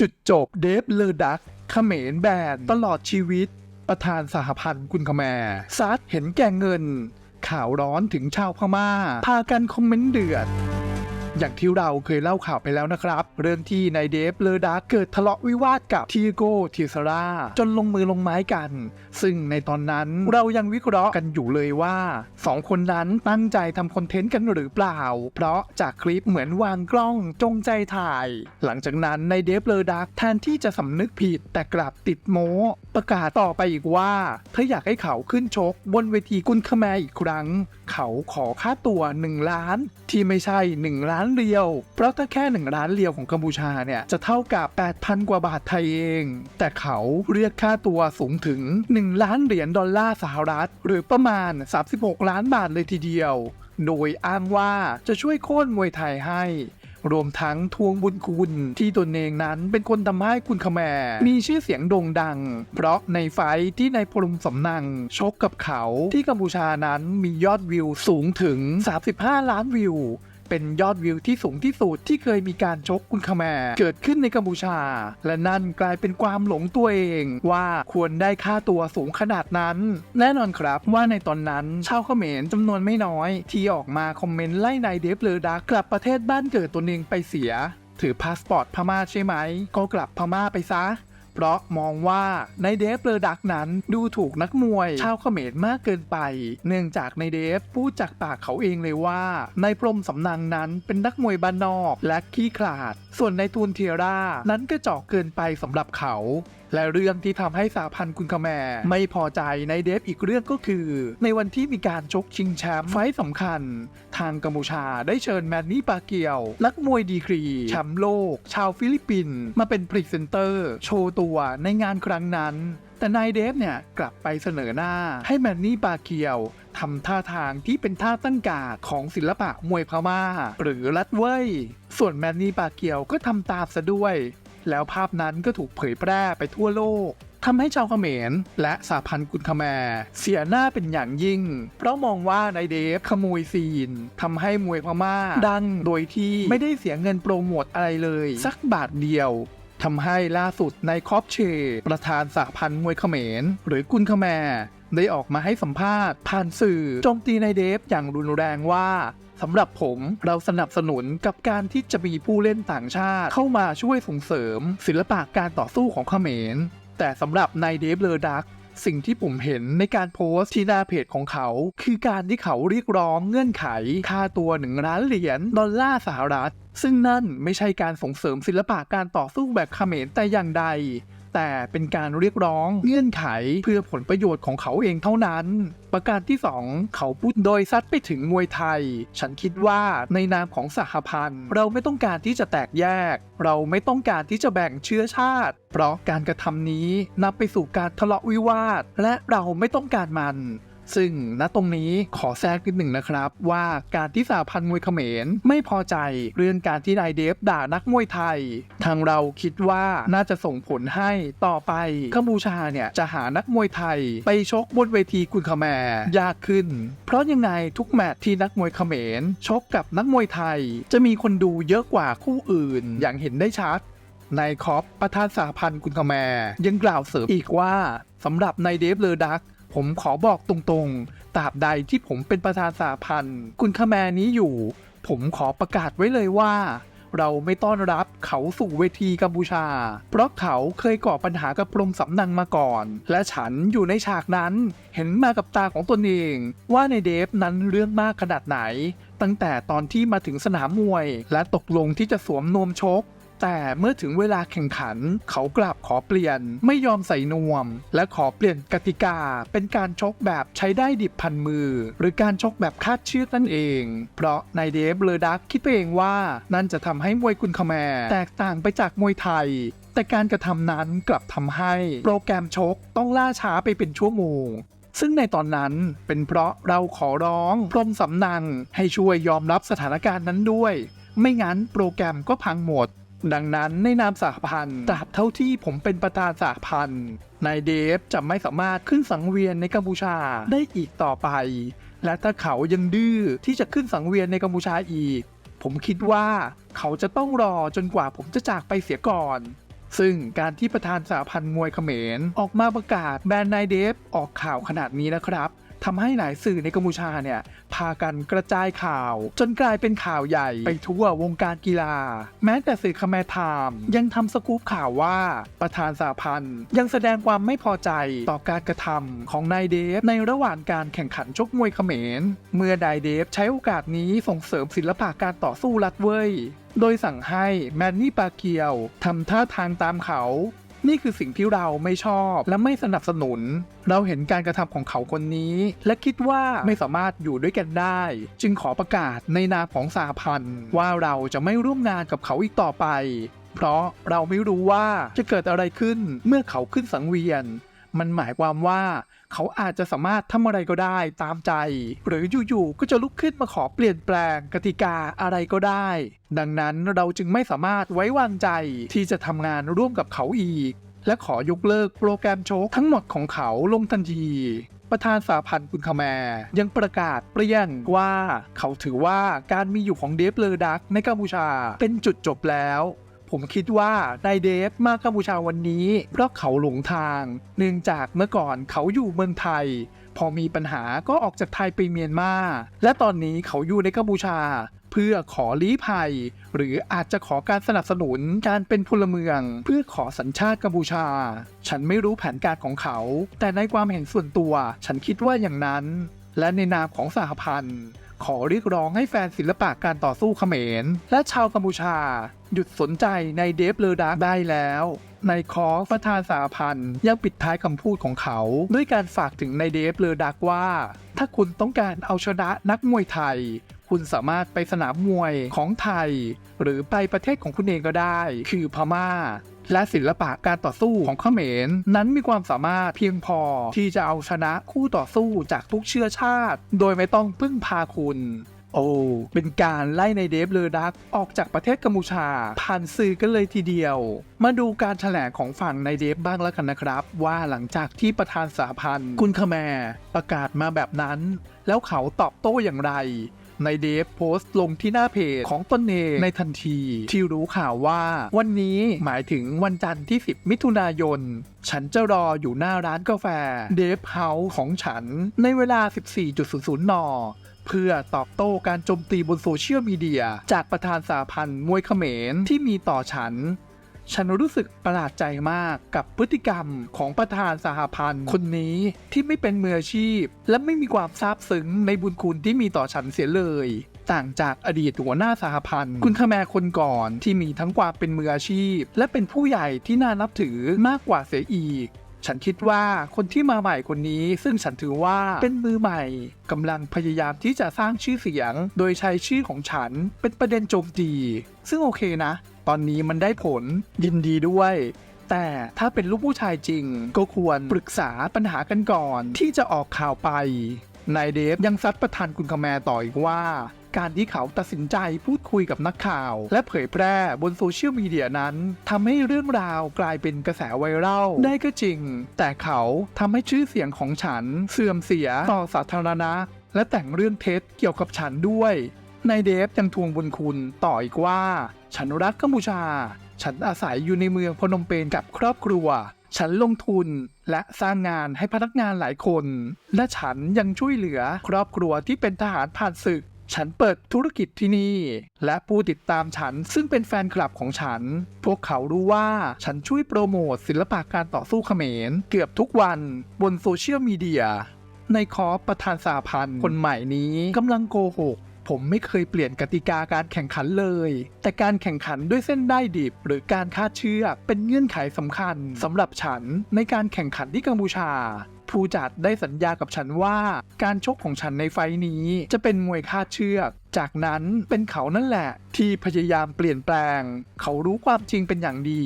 จุดจบเดฟเลอดักเขมรแบนตลอดชีวิต ประธานสหพันธ์กุนคแมร์ซัดเห็นแก่เงิน ข่าวร้อนถึงชาวพม่า พากันคอมเมนต์เดือด อย่างที่เราเคยเล่าข่าวไปแล้วนะครับ เรื่องที่นายเดฟเลอดาเกิดทะเลาะวิวาทกับทีโกทีซาร่าจนลงมือลงไม้กัน ซึ่งในตอนนั้นเรายังวิเคราะห์กันอยู่เลยว่าสองคนนั้นตั้งใจทำคอนเทนต์กันหรือเปล่า เพราะจากคลิปเหมือนวางกล้องจงใจถ่าย หลังจากนั้นนายเดฟเลอดักแทนที่จะสำนึกผิดแต่กลับติดโม้ประกาศต่อไปอีกว่าถ้าอยากให้เขาขึ้นชกบนเวทีกุนคแมรอีกครั้งเขาขอค่าตัว1 ล้าน ที่ไม่ใช่ 1 ล้านเรียว เพราะถ้าแค่ 1 ล้านเรียวของกัมพูชาเนี่ย จะเท่ากับ 8,000 กว่าบาทไทยเอง แต่เขาเรียกค่าตัวสูงถึง 1 ล้านเหรียญดอลลาร์สหรัฐ หรือประมาณ 36 ล้านบาทเลยทีเดียวโดยอ้างว่าจะช่วยโค่นมวยไทยให้ รวมทั้งทวงบุญคุณ ที่ตนเองนั้นเป็นคนทำให้คุณขแมมีชื่อเสียงโด่งดัง เพราะในไฟที่นายพรหมสำนังชกกับเขาที่กัมพูชานั้นมียอดวิวสูงถึง 35 ล้านวิว เป็นยอดวิวที่สูงที่สุดที่เคยมีการชกคุณขแมร์เกิดขึ้นในกัมพูชา และนั่นกลายเป็นความหลงตัวเอง ว่าควรได้ค่าตัวสูงขนาดนั้น แน่นอนครับว่าในตอนนั้นชาวเขมรจำนวนไม่น้อย ที่ออกมาคอมเมนต์ไล่นายเดฟเลอดากลับประเทศบ้านเกิดตนเองไปเสีย ถือพาสปอร์ตพม่าใช่ไหม ก็กลับพม่าไปซะ เพราะมองว่าในเดฟเลอดักนั้นดูถูกนักมวย ชาวเขมรมากเกินไป เนื่องจากในเดฟพูดจากปากเขาเองเลยว่า ในพรมสำนังนั้นเป็นนักมวยบ้านนอกและขี้ขลาด ส่วนในทูนเทียร่านั้นก็เจาะเกินไปสำหรับเขา และเรื่องที่ทำให้สาพันธ์คุณคแมร์ไม่พอใจในเดฟอีกเรื่องก็คือ ในวันที่มีการชกชิงแชมป์ไฟต์สำคัญ ทางกัมพูชาได้เชิญแมนนี่ปาเกียว นักมวยดีกรีแชมป์โลก ชาวฟิลิปปินส์มาเป็นพรีเซนเตอร์ โชว์ตัวในงานครั้งนั้น แต่นายเดฟเนี่ยกลับไปเสนอหน้าให้แมนนี่ปาเกียวทำท่าทางที่เป็นท่าตั้งกาดของศิลปะมวยพม่า หรือลัดเว้ย ส่วนแมนนี่ปาเกียวก็ทำตามซะด้วย แล้วภาพนั้นก็ถูกเผยแพร่ไปทั่วโลกทำให้ชาวเขมรและสาพันธ์กุนคแมร์เสียหน้าเป็นอย่างยิ่ง เพราะมองว่านายเดฟขโมยซีนทำให้มวยพม่าดังโดยที่ไม่ได้เสียเงินโปรโมทอะไรเลย สักบาทเดียวทำให้ล่าสุดนายคอปเช ประธานสหพันธ์มวยเขมร หรือกุนคแมร์ได้ออกมาให้สัมภาษณ์ผ่านสื่อโจมตีนายเดฟอย่างรุนแรงว่า สำหรับผมเราสนับสนุนกับการที่จะมีผู้เล่นต่างชาติ เข้ามาช่วยส่งเสริม ศิลปะการต่อสู้ของเขมร แต่สำหรับนายเดฟเลอดักสิ่งที่ผมเห็นในการโพสต์ที่หน้าเพจของเขา คือการที่เขาเรียกร้องเงื่อนไข ค่าตัวหนึ่งล้านเหรียญดอลลาร์สหรัฐ ซึ่งนั่นไม่ใช่การส่งเสริมศิลปะการต่อสู้แบบเขมรแต่อย่างใด แต่เป็นการเรียกร้องเงื่อนไขเพื่อผลประโยชน์ของเขาเองเท่านั้น ประการที่ 2 เขาพูดโดยซัดไปถึงมวยไทย ฉันคิดว่าในนามของสหพันธ์ เราไม่ต้องการที่จะแตกแยก เราไม่ต้องการที่จะแบ่งเชื้อชาติ เพราะการกระทำนี้นำไปสู่การทะเลาะวิวาท และเราไม่ต้องการมัน ซึ่งณตรงนี้ขอแทรกนิดหนึ่งนะครับว่าการที่สาพันธ์มวยเขมรไม่พอใจเรื่องการที่นายเดฟด่านักมวยไทย ทางเราคิดว่าน่าจะส่งผลให้ต่อไปกัมพูชาเนี่ยจะหานักมวยไทย ไปชกบนเวทีกุนคาแมรยากขึ้น เพราะยังไงทุกแมตช์ที่นักมวยเขมรชกกับนักมวยไทย จะมีคนดูเยอะกว่าคู่อื่น อย่างเห็นได้ชัดนายคอปประธานสาพันธ์กุนคาแมรยังกล่าวเสริมอีกว่าสำหรับนายเดฟเลอดัก ผมขอบอกตรงๆ ตราบใดที่ผมเป็นประธานสาพันธ์กุนคาแมนี้อยู่ ผมขอประกาศไว้เลยว่า เราไม่ต้อนรับเขาสู่เวทีกัมพูชา เพราะเขาเคยก่อปัญหากับกรมสำนักมาก่อน และฉันอยู่ในฉากนั้น เห็นมากับตาของตนเอง ว่าในเดฟนั้นเรื่องมากขนาดไหน ตั้งแต่ตอนที่มาถึงสนามมวย และตกลงที่จะสวมนวมชก แต่เมื่อถึงเวลาแข่งขัน เขากลับขอเปลี่ยนไม่ยอมใส่นวม และขอเปลี่ยนกติกา เป็นการชกแบบใช้ได้ดิบพันมือ หรือการชกแบบคาดเชือกนั่นเอง เพราะนายเดฟเลอดักคิดไปเองว่านั่นจะทำให้มวยกุนคแมแตกต่างไปจากมวยไทยแต่การกระทำนั้นกลับทำให้โปรแกรมชกต้องล่าช้าไปเป็นชั่วโมงซึ่งในตอนนั้นเป็นเพราะเราขอร้องกรมสำนักให้ช่วยยอมรับสถานการณ์นั้นด้วย ไม่งั้นโปรแกรมก็พังหมด ดังนั้นในนามสหพันธ์ตราบเท่าที่ผมเป็นประธานสหพันธ์นายเดฟจะไม่สามารถขึ้นสังเวียนในกัมพูชาได้อีกต่อไป และถ้าเขายังดื้อที่จะขึ้นสังเวียนในกัมพูชาอีก ผมคิดว่าเขาจะต้องรอจนกว่าผมจะจากไปเสียก่อน ซึ่งการที่ประธานสหพันธ์มวยเขมรออกมาประกาศแบนนายเดฟออกข่าวขนาดนี้นะครับ ทำให้หลายสื่อในกัมพูชาเนี่ยพากันกระจายข่าว จนกลายเป็นข่าวใหญ่ไปทั่ววงการกีฬา แม้แต่สื่อคแมไทม์ยังทำสกู๊ปข่าวว่าประธานสหพันธ์ ยังแสดงความไม่พอใจต่อการกระทำของนายเดฟในระหว่างการแข่งขันชกมวยเขมร เมื่อนายเดฟใช้โอกาสนี้ส่งเสริมศิลปะการต่อสู้รัดเว้ย โดยสั่งให้แมนนี่ปาเกียวทำท่าทางตามเขา นี่คือสิ่งที่เราไม่ชอบและไม่สนับสนุน เราเห็นการกระทำของเขาคนนี้ และคิดว่าไม่สามารถอยู่ด้วยกันได้ จึงขอประกาศในนามของสาพันธ์ ว่าเราจะไม่ร่วมงานกับเขาอีกต่อไป เพราะเราไม่รู้ว่าจะเกิดอะไรขึ้นเมื่อเขาขึ้นสังเวียน มันหมายความว่า เขาอาจจะสามารถทำอะไรก็ได้ตามใจ หรืออยู่ๆก็จะลุกขึ้นมาขอเปลี่ยนแปลงกติกาอะไรก็ได้ ดังนั้นเราจึงไม่สามารถไว้วางใจที่จะทำงานร่วมกับเขาอีก และขอยกเลิกโปรแกรมโชคทั้งหมดของเขาลงทันทีประธานสาพันธ์กุนคาแมร์ยังประกาศเปรี้ยงว่า เขาถือว่าการมีอยู่ของเดฟเลอร์ดักในกัมพูชาเป็นจุดจบแล้ว ผมคิดว่านายเดฟมากัมพูชาวันนี้ เพราะเขาหลงทาง เนื่องจากเมื่อก่อนเขาอยู่เมืองไทย พอมีปัญหาก็ออกจากไทยไปเมียนมา และตอนนี้เขาอยู่ในกัมพูชา เพื่อขอลี้ภัย หรืออาจจะขอการสนับสนุนการเป็นพลเมือง เพื่อขอสัญชาติกัมพูชา ฉันไม่รู้แผนการของเขา แต่ในความเห็นส่วนตัว ฉันคิดว่าอย่างนั้น และในนามของสหพันธ์ ขอเรียกร้องให้แฟนศิลปะการต่อสู้เขมร และชาวกัมพูชา หยุดสนใจในเดฟเลอดาร์กได้แล้วในคอร์ประธานสหพันธ์ยังปิดท้ายคำพูดของเขา ด้วยการฝากถึงในเดฟเลอดาร์กว่า ถ้าคุณต้องการเอาชนะนักมวยไทย คุณสามารถไปสนามมวยของไทย หรือไปประเทศของคุณเองก็ได้ คือพม่า และศิลปะการต่อสู้ของเขมร นั้นมีความสามารถเพียงพอที่จะเอาชนะคู่ต่อสู้จากทุกเชื้อชาติ โดยไม่ต้องพึ่งพาคุณโอ้เป็นการไล่ในเดฟเลอดักออกจากประเทศกัมพูชา ผ่านสื่อกันเลยทีเดียว มาดูการแถลงของฝั่งในเดฟบ้างแล้วกันนะครับ ว่าหลังจากที่ประธานสาพันธ์ คุณคแมร์ประกาศมาแบบนั้น แล้วเขาตอบโต้อย่างไร ในเดฟโพสต์ลงที่หน้าเพจของตนเองในทันทีที่รู้ข่าวว่า วันนี้หมายถึงวันจันทร์ที่ 10 มิถุนายน ฉันจะรออยู่หน้าร้านกาแฟเดฟเฮาส์ของฉันในเวลา 14.00 นเพื่อตอบโต้การโจมตีบนโซเชียลมีเดีย จากประธานสาพันธ์มวยเขมรที่มีต่อฉัน ฉันรู้สึกประหลาดใจมากกับพฤติกรรมของประธานสหพันธ์ คนนี้ที่ไม่เป็นมืออาชีพ และไม่มีความซาบซึ้งในบุญคุณที่มีต่อฉันเสียเลย ต่างจากอดีตหัวหน้าสหพันธ์ คุณขแมคนก่อนที่มีทั้งความเป็นมืออาชีพ และเป็นผู้ใหญ่ที่น่านับถือมากกว่าเสียอีก ฉันคิดว่าคนที่มาใหม่คนนี้ซึ่งฉันถือว่าเป็นมือใหม่กำลังพยายามที่จะสร้างชื่อเสียง โดยใช้ชื่อของฉันเป็นประเด็นโจมตี ซึ่งโอเคนะ ตอนนี้มันได้ผลยินดีด้วย แต่ถ้าเป็นลูกผู้ชายจริง ก็ควรปรึกษาปัญหากันก่อนที่จะออกข่าวไปนายเดฟยังซัดประธานคุณคแมต่ออีกว่า การที่เขาตัดสินใจพูดคุยกับนักข่าว และเผยแพร่บนโซเชียลมีเดียนั้นทำให้เรื่องราวกลายเป็นกระแสไวรัลได้ก็จริง แต่เขาทำให้ชื่อเสียงของฉันเสื่อมเสียต่อสาธารณะ และแต่งเรื่องเท็จเกี่ยวกับฉันด้วยนายเดฟยังทวงบุญคุณต่ออีกว่า ฉันรักกัมพูชา ฉันอาศัยอยู่ในเมืองพนมเปญกับครอบครัว ฉันลงทุนและสร้างงานให้พนักงานหลายคน และฉันยังช่วยเหลือครอบครัวที่เป็นทหารผ่านศึก ฉันเปิดธุรกิจที่นี่ และผู้ติดตามฉันซึ่งเป็นแฟนคลับของฉัน พวกเขารู้ว่าฉันช่วยโปรโมทศิลปะการต่อสู้เขมร เกือบทุกวันบนโซเชียลมีเดีย ในคอประธานสาพันธ์คนใหม่นี้กำลังโกหกผมไม่เคยเปลี่ยนกติกาการแข่งขันเลย แต่การแข่งขันด้วยเส้นได้ดิบ หรือการคาดเชือกเป็นเงื่อนไขสำคัญสำหรับฉันในการแข่งขันที่กัมพูชา ผู้จัดได้สัญญากับฉันว่า การชกของฉันในไฟนี้จะเป็นมวยคาดเชือก จากนั้นเป็นเขานั่นแหละ ที่พยายามเปลี่ยนแปลง เขารู้ความจริงเป็นอย่างดี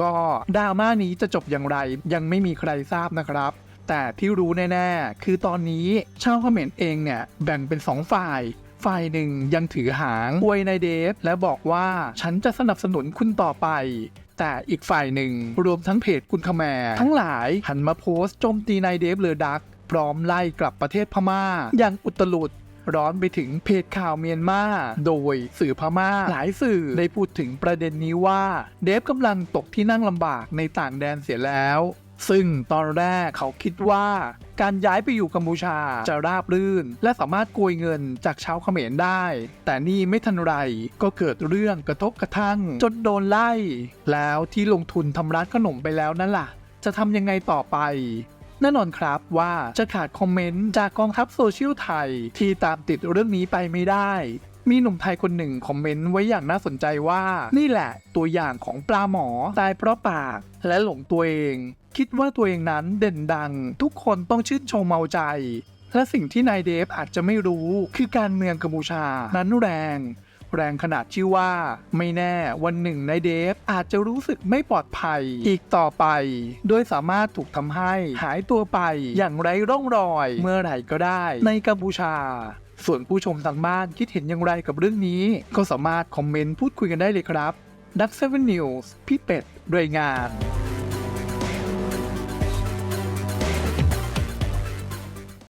ก็ดราม่านี้จะจบอย่างไรยังไม่มีใครทราบนะครับแต่ที่รู้แน่ ๆ คือตอนนี้ชาวเขมรเองเนี่ย แบ่งเป็นสองฝ่าย ฝ่ายหนึ่งยังถือหางอวยนายเดฟ และบอกว่าฉันจะสนับสนุนคุณต่อไป แต่อีกฝ่ายหนึ่ง รวมทั้งเพจคุณขแมทั้งหลายหันมาโพสต์โจมตีนายเดฟเลอดัก พร้อมไล่กลับประเทศพม่า อย่างอุตลุดร้อนไปถึงเพจข่าวเมียนมา โดยสื่อพม่า หลายสื่อได้พูดถึงประเด็นนี้ว่า เดฟกำลังตกที่นั่งลำบากในต่างแดนเสียแล้ว ซึ่งตอนแรกเขาคิดว่า การย้ายไปอยู่กัมพูชาจะราบรื่น และสามารถโกยเงินจากชาวเขมรได้ แต่นี่ไม่ทันไรก็เกิดเรื่องกระทบกระทั่ง จนโดนไล่ แล้วที่ลงทุนทำร้านขนมไปแล้วนั่นล่ะ จะทำยังไงต่อไปแน่นอนครับว่าจะขาดคอมเมนต์จากกองทัพโซเชียลไทย ที่ตามติดเรื่องนี้ไปไม่ได้ มีหนุ่มไทยคนหนึ่งคอมเมนต์ไว้อย่างน่าสนใจว่า นี่แหละตัวอย่างของปลาหมอตายเพราะปาก และหลงตัวเอง คิดว่าตัวเองนั้นเด่นดัง ทุกคนต้องชื่นชมเมาใจ และสิ่งที่นายเดฟอาจจะไม่รู้ คือการเมืองกัมพูชา นั้นแรง แรงขนาดที่ว่า ไม่แน่วันหนึ่งนายเดฟอาจจะรู้สึกไม่ปลอดภัย อีกต่อไป โดยสามารถถูกทำให้หายตัวไป อย่างไร้ร่องรอย เมื่อไหร่ก็ได้ ในกัมพูชาส่วนผู้ชมทางบ้านคิดเห็นอย่างไรกับเรื่องนี้ ก็สามารถคอมเมนต์พูดคุยกันได้เลยครับ Duck 7 News พี่เป็ดรายงาน